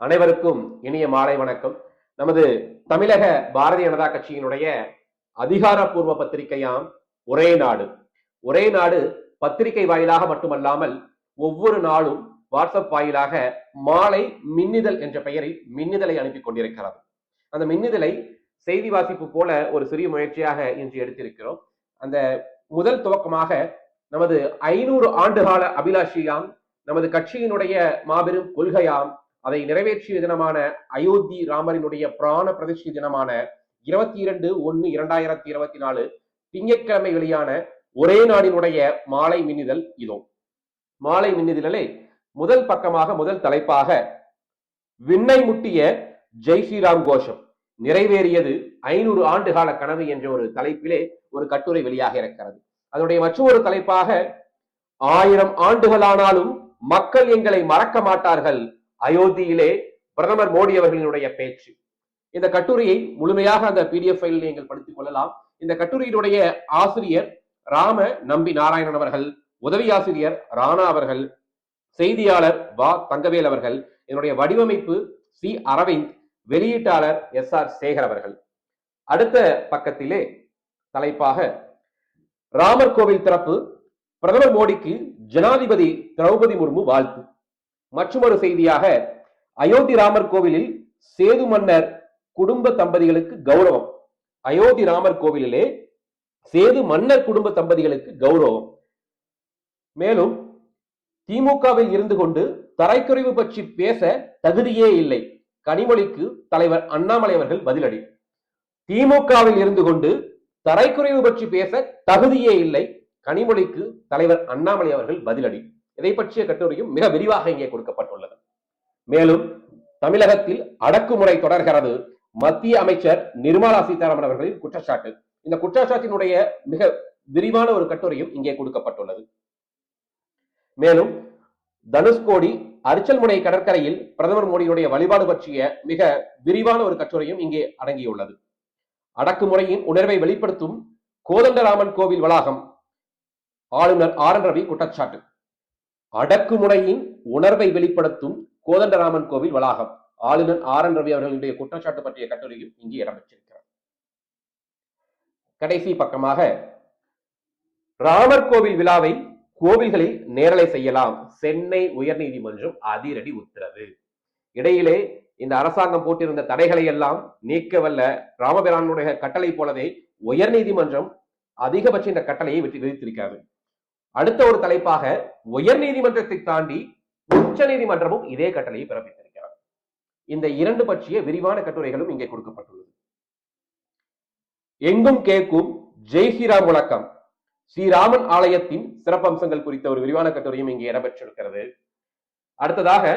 அனைவருக்கும் இனிய மாலை வணக்கம். நமது தமிழக பாரதிய ஜனதா கட்சியினுடைய அதிகாரப்பூர்வ பத்திரிகையாம் ஒரே நாடு. ஒரே நாடு பத்திரிகை வாயிலாக மட்டுமல்லாமல் ஒவ்வொரு நாளும் வாட்ஸ்அப் வாயிலாக மாலை மின்னிதழ் என்ற பெயரில் மின்னிதழை அனுப்பி கொண்டிருக்கிறது. அந்த மின்னிதழை செய்தி வாசிப்பு போல ஒரு சிறிய முயற்சியாக இன்று எடுத்திருக்கிறோம். அந்த முதல் துவக்கமாக நமது ஐநூறு ஆண்டுகால அபிலாஷியாம் நமது கட்சியினுடைய மாபெரும் கொள்கையாம் அதை நிறைவேற்றிய தினமான அயோத்தி ராமரினுடைய பிராண பிரதிஷ்டி தினமான இருபத்தி இரண்டு ஒன்னு இரண்டாயிரத்தி இருபத்தி நாலு திங்கட்கிழமை வெளியான ஒரே நாடினுடைய மாலை மின்னிதழ் இதோ. மாலை மின்னிதழே முதல் பக்கமாக முதல் தலைப்பாக விண்ணை முட்டிய ஜெய் ஸ்ரீராம் கோஷம். நிறைவேறியது ஐநூறு ஆண்டுகால கனவு என்ற ஒரு தலைப்பிலே ஒரு கட்டுரை வெளியாக இருக்கிறது. அதனுடைய மற்றொரு தலைப்பாக ஆயிரம் ஆண்டுகளானாலும் மக்கள் எங்களை மறக்க மாட்டார்கள் அயோத்தியிலே பிரதமர் மோடி அவர்களினுடைய பேச்சு. இந்த கட்டுரையை முழுமையாக அந்த பிடிஎஃப் ஃபைலில் நீங்கள் படித்துக் கொள்ளலாம். இந்த கட்டுரையினுடைய ஆசிரியர் ராம நம்பி நாராயணன் அவர்கள் உதவி ஆசிரியர் ராணா அவர்கள் செய்தியாளர் வா தங்கவேல் அவர்கள் இதனுடைய வடிவமைப்பு சி அரவிந்த் வெளியீட்டாளர் எஸ் ஆர் சேகர் அவர்கள். அடுத்த பக்கத்திலே தலைப்பாக ராமர் கோவில் திறப்பு பிரதமர் மோடிக்கு ஜனாதிபதி திரௌபதி முர்மு வாழ்த்து. மற்றொரு செய்தியாக அயோத்தி ராமர் கோவிலில் சேது மன்னர் குடும்ப தம்பதிகளுக்கு கௌரவம். அயோத்தி ராமர் கோவிலிலே சேது மன்னர் குடும்ப தம்பதிகளுக்கு கௌரவம். மேலும் திமுகவில் இருந்து கொண்டு தரைக்குறைவு பற்றி பேச தகுதியே இல்லை. கனிமொழிக்கு தலைவர் அண்ணாமலை அவர்கள் பதிலடி. திமுகவில் இருந்து கொண்டு தரைக்குறைவு பற்றி பேச தகுதியே இல்லை. கனிமொழிக்கு தலைவர் அண்ணாமலை அவர்கள் பதிலடி. இதை பற்றிய கட்டுரையும் மிக விரிவாக இங்கே கொடுக்கப்பட்டுள்ளது. மேலும் தமிழகத்தில் அடக்குமுறை தொடர்கிறது. மத்திய அமைச்சர் நிர்மலா சீதாராமன் அவர்களின் குற்றச்சாட்டு. இந்த குற்றச்சாட்டினுடைய மிக விரிவான ஒரு கட்டுரையும் இங்கே கொடுக்கப்பட்டுள்ளது. மேலும் தனுஷ்கோடி அரிச்சல்முனை கடற்கரையில் பிரதமர் மோடியுடைய வழிபாடு பற்றிய மிக விரிவான ஒரு கட்டுரையும் இங்கே அடங்கியுள்ளது. அடக்குமுறையின் உணர்வை வெளிப்படுத்தும் கோதண்டராமன் கோவில் வளாகம் ஆளுநர் ஆர் என் ரவி குற்றச்சாட்டு. அடக்குமுறையின் உணர்வை வெளிப்படுத்தும் கோதண்டராமன் கோவில் வளாகம். ஆளுநர் ஆர் என் ரவி அவர்களுடைய குற்றச்சாட்டு பற்றிய கட்டுரையும் இங்கே இடம்பெற்றிருக்கிறது. கடைசி பக்கமாக ராமர் கோவில் விழாவை கோவில்களில் நேரலை செய்யலாம். சென்னை உயர்நீதிமன்றம் அதிரடி உத்தரவு. இடையிலே இந்த அரசாங்கம் போட்டிருந்த தடைகளை எல்லாம் நீக்க வல்ல ராமபிரானுடைய கட்டளை போலவே உயர்நீதிமன்றம் அதிகபட்ச இந்த கட்டளையை வெற்றி விதித்திருக்கிறது. அடுத்த ஒரு தலைப்பாக உயர் நீதிமன்றத்தை தாண்டி உச்ச நீதிமன்றமும் இதே கட்டளையை பிறப்பித்திருக்கிறார் இந்த இரண்டு பற்றிய விரிவான கட்டுரைகளும் இங்கே கொடுக்கப்பட்டுள்ளது. எங்கும் கேட்கும் ஜெய் ஸ்ரீராம் முழக்கம் ஸ்ரீராமன் ஆலயத்தின் சிறப்பம்சங்கள் குறித்த ஒரு விரிவான கட்டுரையும் இங்கே இடம்பெற்றிருக்கிறது. அடுத்ததாக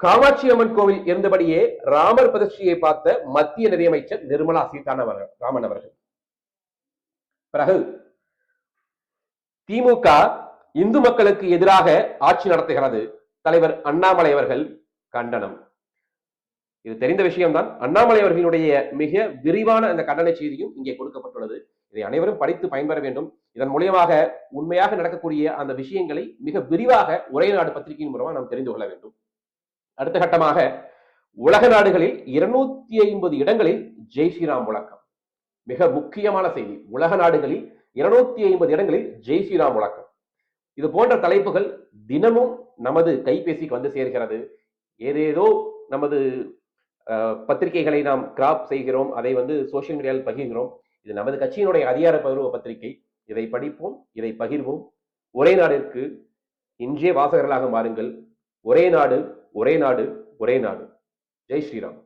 காமாட்சி அம்மன் கோவில் இருந்தபடியே ராமர் பிரதிஷ்டியை பார்த்த மத்திய நிதியமைச்சர் நிர்மலா சீதாராமன் ராமன் அவர்கள். பிறகு திமுக இந்து மக்களுக்கு எதிராக ஆட்சி நடத்துகிறது. தலைவர் அண்ணாமலை அவர்கள் கண்டனம். இது தெரிந்த விஷயம்தான். அண்ணாமலை அவர்களுடைய மிக விரிவான அந்த கண்டன செய்தியும் இங்கே கொடுக்கப்பட்டுள்ளது. இதை அனைவரும் படித்து பயன்பெற வேண்டும். இதன் மூலியமாக உண்மையாக நடக்கக்கூடிய அந்த விஷயங்களை மிக விரிவாக ஒரே நாடு பத்திரிகையின் மூலமாக நாம் தெரிந்து கொள்ள வேண்டும். அடுத்த கட்டமாக உலக நாடுகளில் இருநூத்தி ஐம்பது இடங்களில் ஜெய் ஸ்ரீராம் முழக்கம். மிக முக்கியமான செய்தி. உலக நாடுகளில் இருநூத்தி ஐம்பது இடங்களில் ஜெய் ஸ்ரீராம் முழக்கம். இது போன்ற தலைப்புகள் தினமும் நமது கைபேசிக்கு வந்து சேர்கிறது. ஏதேதோ நமது பத்திரிகைகளை நாம் கிராப் செய்கிறோம் அதை வந்து சோசியல் மீடியாவில் பகிர்கிறோம். இது நமது கட்சியினுடைய அதிகாரப்பூர்வ பத்திரிகை. இதை படிப்போம் இதை பகிர்வோம். ஒரே நாடிற்கு இன்றைய வாசகர்களாக மாறுங்கள். ஒரே நாடு ஒரே நாடு ஒரே நாடு. ஜெய் ஸ்ரீராம்.